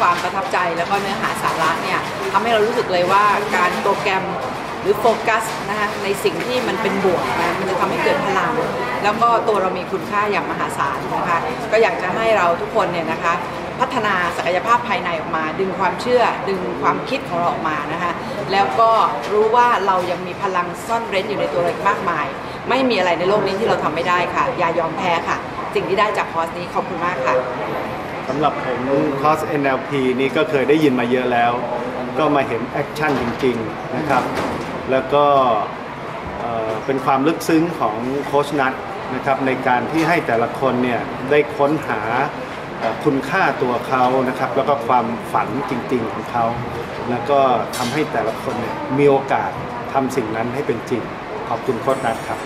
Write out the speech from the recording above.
ความประทับใจแล้วก็เนื้อหาสาระเนี่ยทำให้เรารู้สึกเลยว่าการโปรแกรมหรือโฟกัสนะคะในสิ่งที่มันเป็นบวกนะมันจะทำให้เกิดพลัง แล้วก็ตัวเรามีคุณค่าอย่างมหาศาลนะคะก็อยากจะให้เราทุกคนเนี่ยนะคะพัฒนาศักยภาพภายในออกมา ดึงความเชื่อ ดึงความคิดของเราออกมานะคะแล้วก็รู้ว่าเรายังมีพลังซ่อนเร้นอยู่ในตัวเราอีกมากมาย ไม่มีอะไรในโลกนี้ที่เราทำไม่ได้ค่ะ อย่ายอมแพ้ค่ะ สิ่งที่ได้จากคอร์สนี้ขอบคุณมากค่ะ สำหรับผมคอร์ส NLP นี่ก็เคยได้ยินมาเยอะแล้ว ก็มาเห็นแอคชั่นจริงๆนะครับ แล้วก็เป็นความลึกซึ้งของโค้ชนัทนะครับในการที่ให้แต่ละคนเนี่ยได้ค้นหาคุณค่าตัวเขานะครับ แล้วก็ความฝันจริงๆของเขา แล้วก็ทำให้แต่ละคนเนี่ยมีโอกาสทำสิ่งนั้นให้เป็นจริง ขอบคุณโค้ชนัทครับ